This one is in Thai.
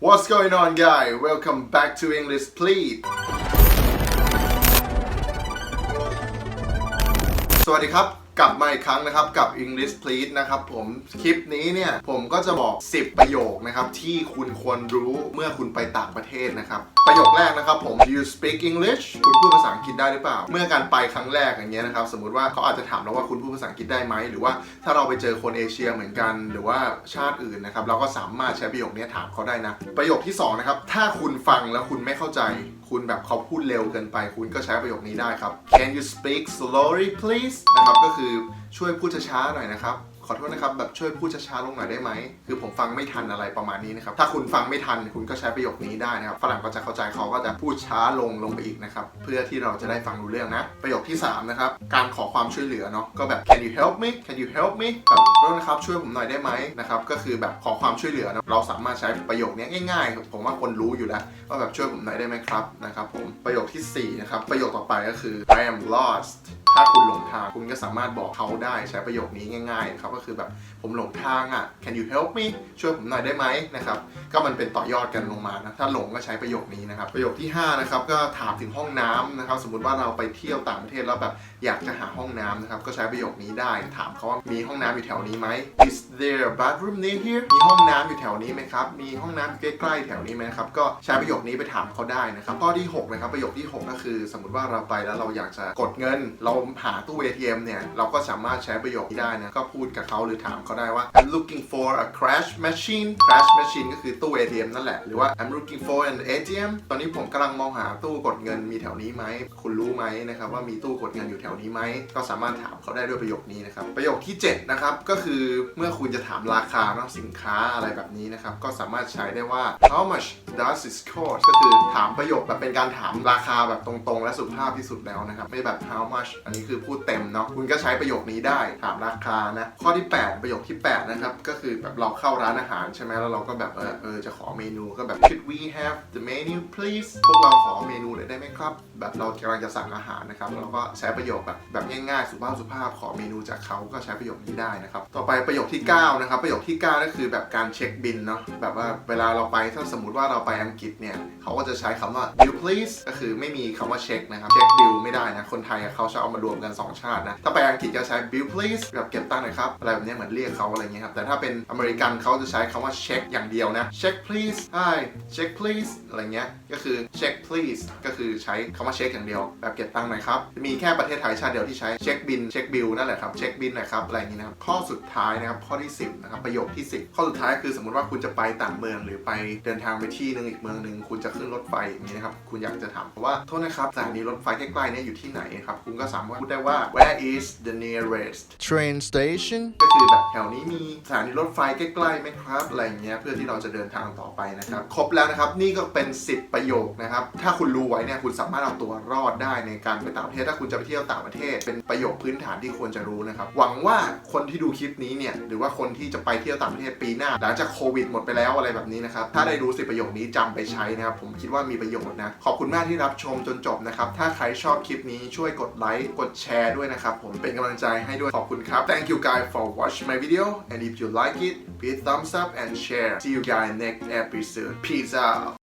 What's going on, guy? Welcome back to English, please. สวัสดีครับ กลับมาอีกครั้งนะครับกับ English Please นะครับผมคลิปนี้เนี่ยผมก็จะบอก 10 ประโยคนะครับที่คุณควรรู้เมื่อคุณไปต่างประเทศนะครับ ประโยคแรกนะครับผม Do you speak English คุณพูดภาษาอังกฤษได้หรือเปล่า เมื่อการไปครั้งแรกอย่างเงี้ยนะครับสมมติว่าเขาอาจจะถามเราว่าคุณพูดภาษาอังกฤษได้ไหมหรือว่าถ้าเราไปเจอคนเอเชียเหมือนกัน หรือว่าชาติอื่นนะครับเราก็สามารถใช้ประโยคนี้ถามเขาได้นะประโยคที่สองนะครับถ้าคุณฟังแล้วคุณไม่เข้าใจ คุณแบบเขาพูดเร็วเกินไป คุณก็ใช้ประโยคนี้ได้ครับ Can you speak slowly please นะครับก็คือช่วยพูดช้าๆหน่อยนะครับ ขอโทษนะครับแบบช่วยพูดช้าๆลงหน่อยได้ไหมคือผมฟังไม่ทันอะไรประมาณนี้นะครับถ้าคุณฟังไม่ทันคุณก็ใช้ประโยคนี้ได้นะครับฝรั่งก็จะเข้าใจเขาก็จะพูดช้าลงลงไปอีกนะครับเพื่อที่เราจะได้ฟังรู้เรื่องนะ ประโยคที่สามนะครับ การขอความช่วยเหลือเนาะก็แบบ can you help me can you help me แบบขอโทษนะครับช่วยผมหน่อยได้ไหมนะครับก็คือแบบขอความช่วยเหลือนะเราสามารถใช้ประโยคนี้ง่ายๆ ผมว่าคนรู้อยู่แล้วว่าแบบช่วยผมหน่อยได้ไหมครับนะครับผมประโยคที่สี่นะครับประโยคต่อไปก็คือ I am lost ถ้าคุณหลงทางคุณก็สามารถบอกเขาได้ใช้ประโยคนี้ง่ายๆนะครับก็คือแบบผมหลงทางอะ can you help me ช่วยผมหน่อยได้ไหมนะครับก็มันเป็นต่อยอดกันลงมานะถ้าหลงก็ใช้ประโยคนี้นะครับประโยคที่ห้านะครับก็ถามถึงห้องน้ำนะครับสมมติว่าเราไปเที่ยวต่างประเทศแล้วแบบอยากจะหาห้องน้ำนะครับก็ใช้ประโยคนี้ได้ ถามเขาว่ามีห้องน้ำอยู่แถวนี้ไหม is there a bathroom near here มีห้องน้ำอยู่แถวนี้ไหมครับมีห้องน้ำใกล้ๆแถวนี้ไหมครับก็ใช้ประโยคนี้ไปถามเขาได้นะครับข้อที่หกนะครับประโยคที่หกก็คือ สมมติว่าเราไปแล้วเราอยากจะกดเงินเราหาตู้ ATM เนี่ย เราก็สามารถใช้ประโยคนี้ได้นะ ก็พูดกับเขาหรือถามเขาได้ว่า I'm looking for a crash machine crash machine ก็คือตู้ ATM นั่นแหละ หรือว่า I'm looking for an ATM ตอนนี้ผมกำลังมองหาตู้กดเงินมีแถวนี้ไหม คุณรู้ไหมนะครับว่ามีตู้กดเงินอยู่แถวนี้ไหม ก็สามารถถามเขาได้ด้วยประโยคนี้นะครับ ประโยคที่ 7 นะครับ ก็คือเมื่อคุณจะถามราคาเนาะสินค้าอะไรแบบนี้นะครับ ก็สามารถใช้ได้ว่า how much does it cost ก็คือถามประโยคแบบเป็นการถามราคาแบบตรงๆ และสุภาพที่สุดแล้วนะครับ ไม่แบบ how much อันนี้คือพูดเต็มเนาะคุณก็ใช้ประโยคนี้ได้ถามราคานะ ข้อที่ 8 ประโยคที่ 8 นะครับ ก็คือแบบเราเข้าร้านอาหารใช่ไหมแล้วเราก็แบบเออเออจะขอเมนูก็แบบ should we have the menu please พวกเราขอเมนูหน่อยได้ไหมครับ แบบเรากำลังจะสั่งอาหารนะครับเราก็ใช้ประโยคแบบแบบง่ายๆสุภาพสุภาพขอเมนูจากเขาก็ใช้ประโยคนี้ได้นะครับต่อไปประโยคที่ 9 นะครับ ประโยคที่ 9 ก็คือแบบการเช็คบินเนาะแบบว่าเวลาเราไปถ้าสมมติว่าเราไปอังกฤษเนี่ยเขาก็จะใช้คำว่า bill please ก็คือไม่มีคำว่าเช็คนะครับเช็คบิลไม่ได้นะคนไทยอะเขาชอบเอามารวมกัน 2 ชาตินะ ถ้าไปอังกฤษจะใช้ bill please แบบเก็บตังค์หน่อยครับ อะไรแบบนี้เหมือนเรียกเขาอะไรเงี้ยครับ แต่ถ้าเป็นอเมริกันเขาจะใช้คำว่าเช็คอย่างเดียวนะ check please hi check please อะไรเงี้ย ก็คือ check please ก็คือใช้คำว่าเช็คอย่างเดียว แบบเก็บตังค์หน่อยครับ มีแค่ประเทศไทยชาติเดียวที่ใช้เช็คบินเช็คบิลนั่นแหละครับ เช็คบินนะครับ อะไรอย่างนี้นะครับ ข้อสุดท้ายนะครับ ข้อที่ 10 นะครับ ประโยคที่ 10 ข้อสุดท้ายคือสมมติว่าคุณจะไปต่างเมืองหรือไปเดินทางไปที่หนึงอีกเมืองหนึ่งคุณจะขึ้นรถไฟอย่างนี้นะครับ คุณอยากจะถามว่า โทษนะครับ สถานีรถไฟใกล้ๆเนี่ยอยู่ที่ไหนครับ คุณก็สามารถพูดได้ว่า where is the nearest train station ก็คือแบบแถวนี้มีสถานีรถไฟใกล้ๆไหมครับ อะไรอย่างเงี้ยเพื่อที่เราจะเดินทางต่อไปนะครับ ครบแล้วนะครับนี่ก็เป็น 10 ประโยคนะครับ ถ้าคุณรู้ไว้เนี่ยคุณสามารถเอาตัวรอดได้ในการไปต่างประเทศถ้าคุณจะไปเที่ยวต่างประเทศ เป็นประโยคพื้นฐานที่ควรจะรู้นะครับหวังว่าคนที่ดูคลิปนี้เนี่ยหรือว่าคนที่จะไปเที่ยวต่างประเทศปีหน้า หลังจากโควิดหมดไปแล้วอะไรแบบนี้นะครับถ้าได้รู้สิประโยคนี้จำไปใช้นะครับผมคิดว่ามีประโยชน์นะขอบคุณมากที่รับชมจนจบนะครับถ้าใครชอบคลิปนี้ช่วยกดไลค์กดแชร์ด้วยนะครับ ผมเป็นกำลังใจให้ด้วย ขอบคุณครับ Thank you guys for watch my video and if you like it please thumbs up and share see you guys next episode peace out